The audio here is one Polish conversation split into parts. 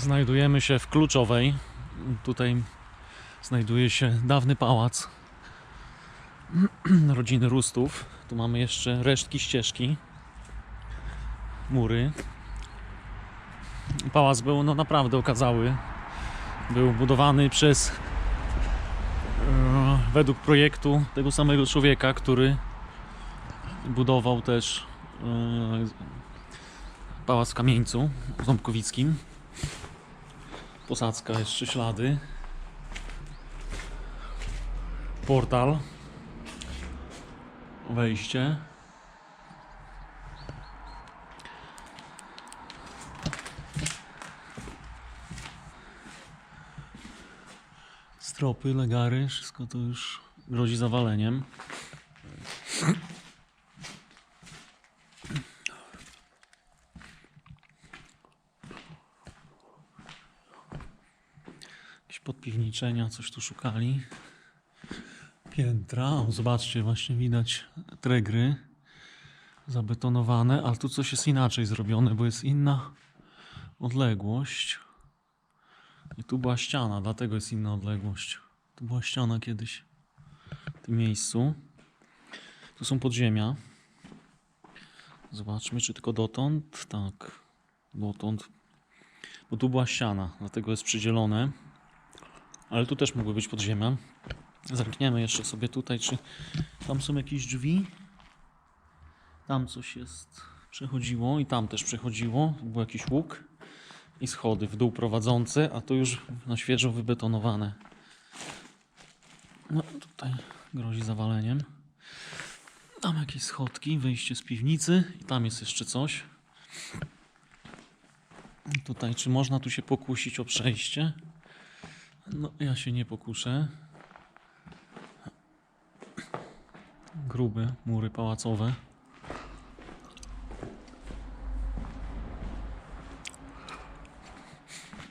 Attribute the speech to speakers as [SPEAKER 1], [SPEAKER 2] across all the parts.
[SPEAKER 1] Znajdujemy się w Kluczowej. Tutaj znajduje się dawny pałac rodziny Rustów. Tu mamy jeszcze resztki ścieżki, mury. Pałac był no naprawdę okazały. Był budowany przez e, według projektu tego samego człowieka, który budował też e, pałac w Kamieńcu Ząbkowickim. Posadzka, jeszcze ślady. Portal. Wejście. Stropy, legary, wszystko to już grozi zawaleniem. Podpiwniczenia, coś tu szukali. Piętra, o, zobaczcie, właśnie widać tregry zabetonowane, ale tu coś jest inaczej zrobione, bo jest inna odległość. I tu była ściana, dlatego jest inna odległość. Tu była ściana kiedyś w tym miejscu. Tu są podziemia. Zobaczmy, czy tylko dotąd. Tak, dotąd. Bo tu była ściana, dlatego jest przydzielone. Ale tu też mogły być podziemia. Zerkniemy jeszcze sobie tutaj, czy tam są jakieś drzwi. Tam coś jest, przechodziło i tam też przechodziło. Był jakiś łuk i schody w dół prowadzące, a to już na świeżo wybetonowane. No tutaj grozi zawaleniem. Tam jakieś schodki, wyjście z piwnicy i tam jest jeszcze coś. Tutaj, czy można tu się pokusić o przejście? No, ja się nie pokuszę. Grube mury pałacowe.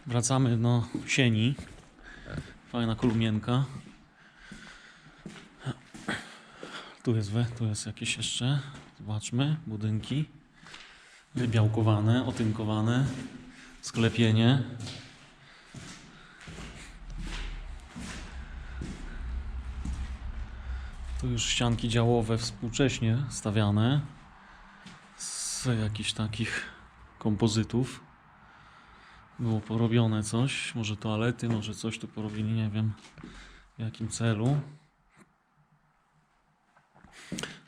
[SPEAKER 1] Wracamy do sieni. Fajna kolumienka. Tu jest we, tu jest jakieś jeszcze. Zobaczmy, budynki. Wybiałkowane, otynkowane. Sklepienie. Już ścianki działowe współcześnie stawiane z jakichś takich kompozytów. Było porobione coś, może toalety, może coś tu porobili, nie wiem w jakim celu.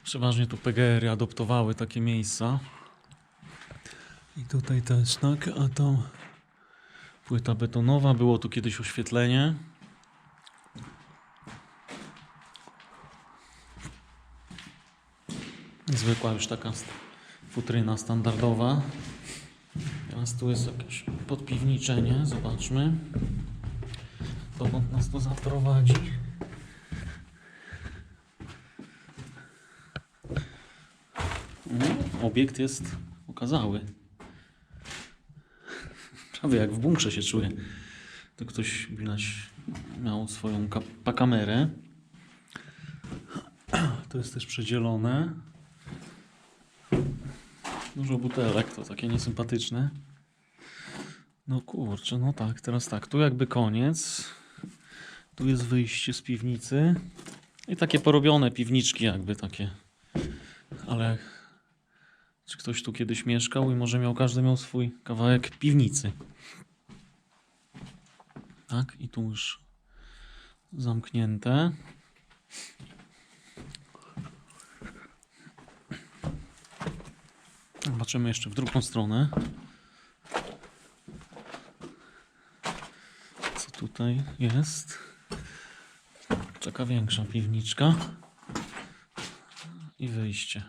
[SPEAKER 1] Przeważnie tu PGR-y adoptowały takie miejsca. I tutaj też tak, a tam płyta betonowa, było tu kiedyś oświetlenie. Zwykła już taka futryna standardowa. Teraz tu jest jakieś podpiwniczenie, zobaczmy. Dokąd nas to zaprowadzi. Obiekt jest okazały. Prawie jak w bunkrze się czuję. To ktoś widać miał swoją ka- kamerę. To jest też przedzielone. Dużo butelek, to takie niesympatyczne. No kurczę, no tak, teraz tak. Tu jakby koniec. Tu jest wyjście z piwnicy. I takie porobione piwniczki jakby takie. Ale czy ktoś tu kiedyś mieszkał i może miał, każdy miał swój kawałek piwnicy. Tak, i tu już zamknięte. Zobaczymy jeszcze w drugą stronę. Co tutaj jest? Taka większa piwniczka. I wyjście.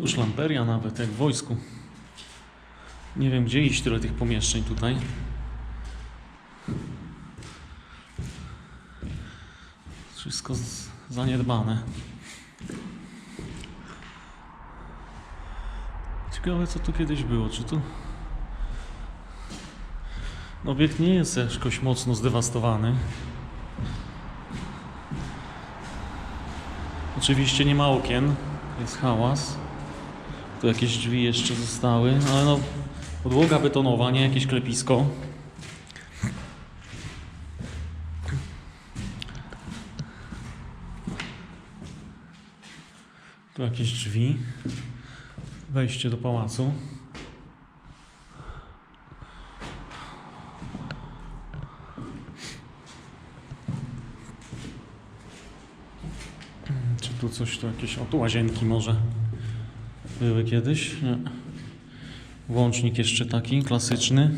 [SPEAKER 1] Tu szlamperia nawet, jak w wojsku. Nie wiem, gdzie iść tyle tych pomieszczeń tutaj. Wszystko zaniedbane. Ciekawe, co tu kiedyś było. Czy tu... No, Obiekt nie jest jakoś mocno zdewastowany. Oczywiście nie ma okien, jest hałas. Tu jakieś drzwi jeszcze zostały, ale no podłoga betonowa, nie jakieś klepisko. Tu jakieś drzwi. Wejście do pałacu. Czy tu coś, tu jakieś, o tu łazienki może były kiedyś? Nie. Włącznik jeszcze taki, klasyczny.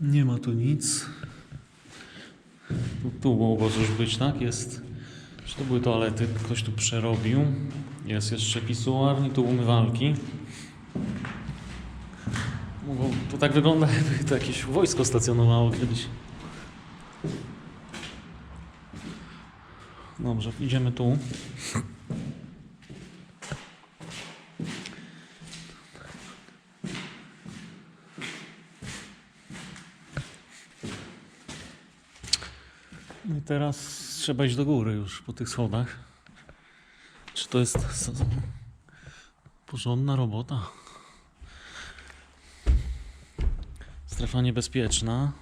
[SPEAKER 1] Nie ma tu nic. Tu, tu mogło coś być, tak? Jest. Czy to były toalety? Ktoś tu przerobił. Jest jeszcze pisuar i tu umywalki. Mogło, to tak wygląda, jakby to jakieś wojsko stacjonowało kiedyś. Dobrze, idziemy tu. No I teraz trzeba iść do góry już po tych schodach. Czy to jest porządna robota? Strefa niebezpieczna.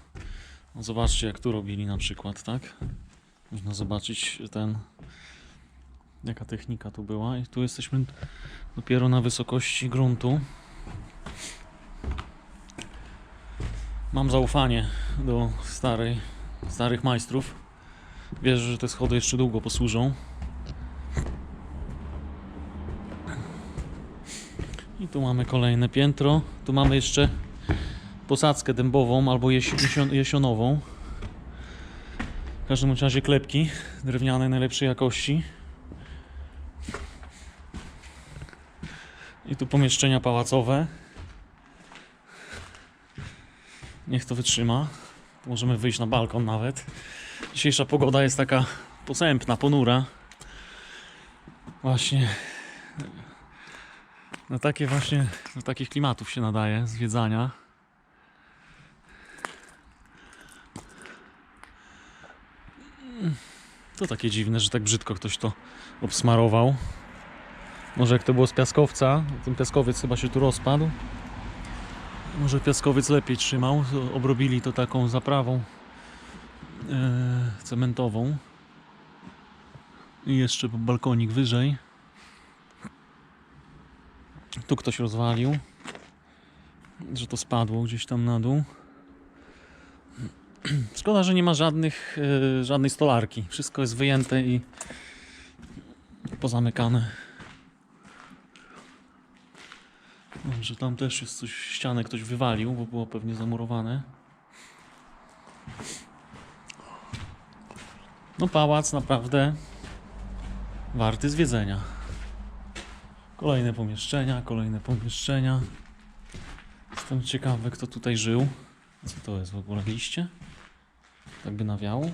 [SPEAKER 1] No zobaczcie jak tu robili na przykład, tak? Można zobaczyć ten jaka technika tu była i tu jesteśmy dopiero na wysokości gruntu. Mam zaufanie do starej, starych majstrów. Wierzę, że te schody jeszcze długo posłużą. I tu mamy kolejne piętro. Tu mamy jeszcze posadzkę dębową albo jesi- jesio- jesionową. W każdym razie klepki drewniane najlepszej jakości. I tu pomieszczenia pałacowe. Niech to wytrzyma. Możemy wyjść na balkon nawet. Dzisiejsza pogoda jest taka posępna, ponura. Właśnie na takie właśnie, do takich klimatów się nadaje zwiedzania. To takie dziwne, że tak brzydko ktoś to obsmarował. Może jak to było z piaskowca, ten piaskowiec chyba się tu rozpadł. Może piaskowiec lepiej trzymał, obrobili to taką zaprawą cementową. I jeszcze balkonik wyżej. Tu ktoś rozwalił, że to spadło gdzieś tam na dół. Szkoda, że nie ma żadnych, e, żadnej stolarki. Wszystko jest wyjęte i pozamykane. Dobrze, tam też jest coś, ścianę ktoś wywalił, bo było pewnie zamurowane. No pałac naprawdę warty zwiedzenia. Kolejne pomieszczenia, kolejne pomieszczenia. Jestem ciekawy, kto tutaj żył. Co to jest w ogóle? Liście? Tak by nawiało.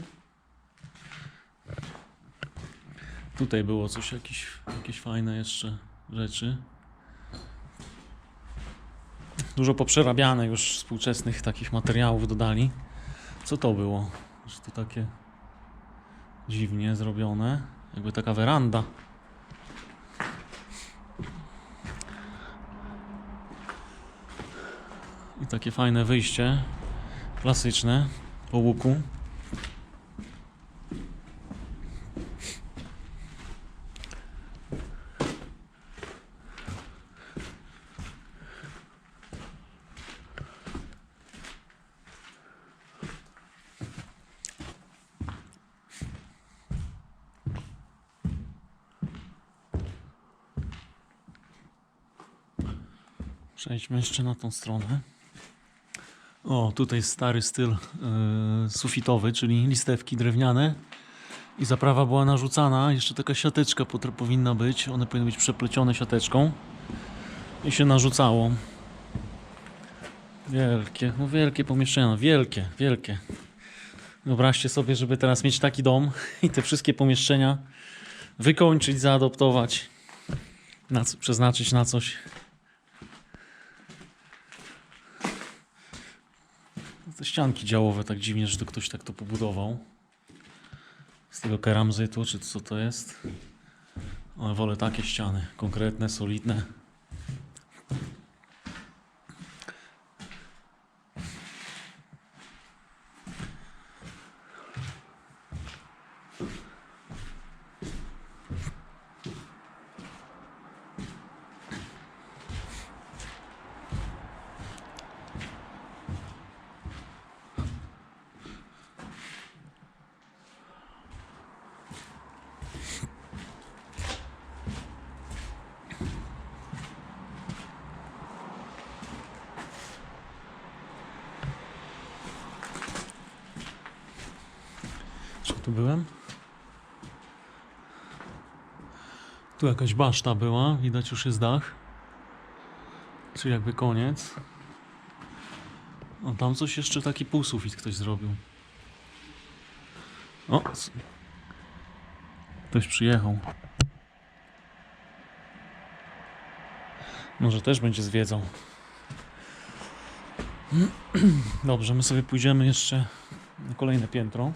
[SPEAKER 1] Tutaj było coś, jakieś, jakieś fajne jeszcze rzeczy. Dużo poprzerabiane już współczesnych takich materiałów dodali. Co to było? Że to takie dziwnie zrobione. Jakby taka weranda. I takie fajne wyjście. Klasyczne. Po łuku. Przejdźmy jeszcze na tą stronę. O, tutaj stary styl e, sufitowy, czyli listewki drewniane. I zaprawa była narzucana, jeszcze taka siateczka powinna być. One powinny być przeplecione siateczką. I się narzucało. Wielkie, no wielkie pomieszczenia, no wielkie, wielkie. Wyobraźcie sobie, żeby teraz mieć taki dom i te wszystkie pomieszczenia wykończyć, zaadoptować, na, przeznaczyć na coś. Ścianki działowe tak dziwnie, że to ktoś tak to pobudował. Z tego keramzytu, czy co to jest. Ale wolę takie ściany, konkretne, solidne. Czy tu byłem? Tu jakaś baszta była, widać już jest dach. Czy jakby koniec. O, tam coś jeszcze taki półsufit ktoś zrobił. O! Ktoś przyjechał. Może też będzie zwiedzał. Dobrze, my sobie pójdziemy jeszcze na kolejne piętro.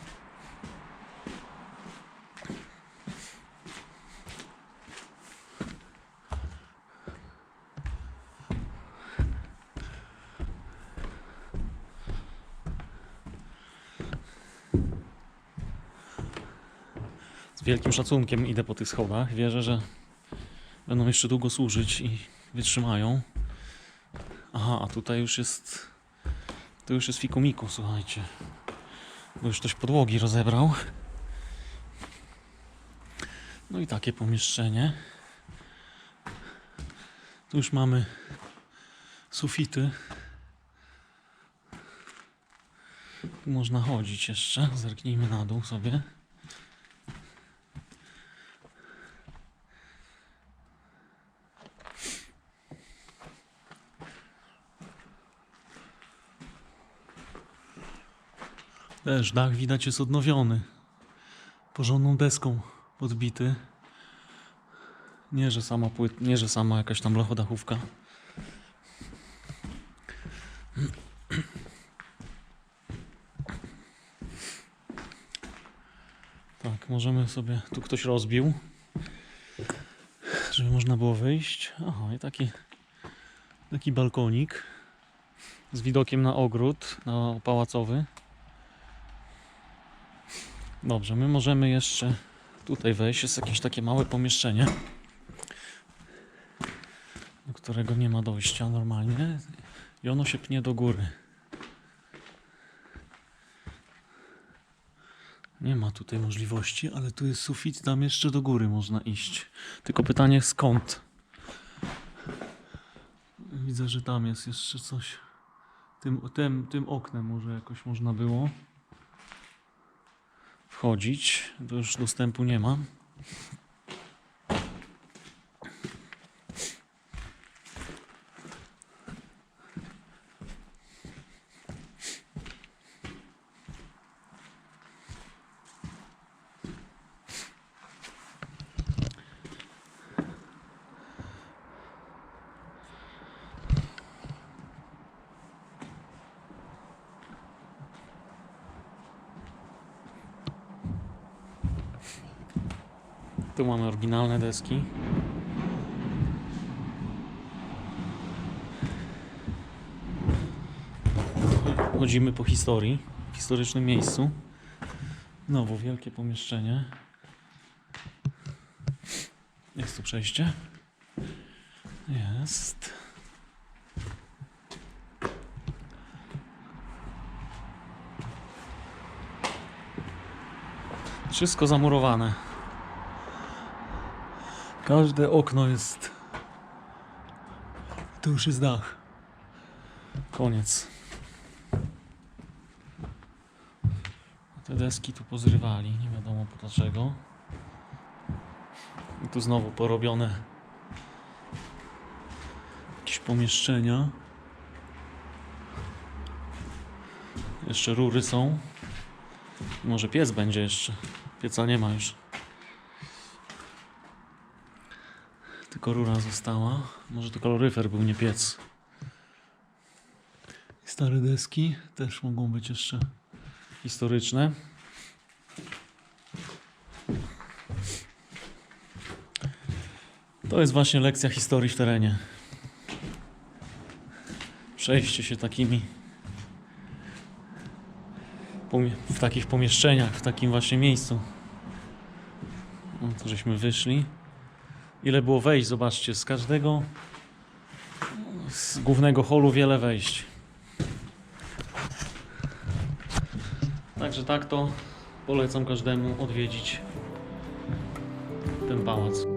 [SPEAKER 1] Z wielkim szacunkiem idę po tych schodach. Wierzę, że będą jeszcze długo służyć i wytrzymają. Aha, a tutaj już jest. To już jest fikumiku, słuchajcie. Bo już ktoś podłogi rozebrał. No i takie pomieszczenie. Tu już mamy sufity. Tu można chodzić jeszcze. Zerknijmy na dół sobie. Też dach widać jest odnowiony. Porządną deską podbity. Nie, że sama płyt, nie, że sama jakaś tam blachodachówka. Tak, możemy sobie. Tu ktoś rozbił, żeby można było wyjść. Aha, i taki, taki balkonik z widokiem na ogród, na pałacowy. Dobrze, my możemy jeszcze tutaj wejść. Jest jakieś takie małe pomieszczenie, do którego nie ma dojścia normalnie. I ono się pnie do góry. Nie ma tutaj możliwości, ale tu jest sufit, tam jeszcze do góry można iść. Tylko pytanie skąd? Widzę, że tam jest jeszcze coś. Tym, tym, tym oknem może jakoś można było wchodzić, bo już dostępu nie ma. Tu mamy oryginalne deski. Chodzimy po historii, w historycznym miejscu. Znowu wielkie pomieszczenie. Jest tu przejście? Jest. Wszystko zamurowane. Każde okno jest. To już jest dach. Koniec. Te deski tu pozrywali, nie wiadomo po dlaczego. I tu znowu porobione jakieś pomieszczenia. Jeszcze rury są. Może piec będzie jeszcze. Pieca nie ma już. Tylko rura została. Może to kaloryfer był, nie piec. Stare deski też mogą być jeszcze historyczne. To jest właśnie lekcja historii w terenie. Przejście się takimi w takich pomieszczeniach, w takim właśnie miejscu. No, to żeśmy wyszli. Ile było wejść, zobaczcie, z każdego z głównego holu wiele wejść. Także tak to polecam każdemu odwiedzić ten pałac.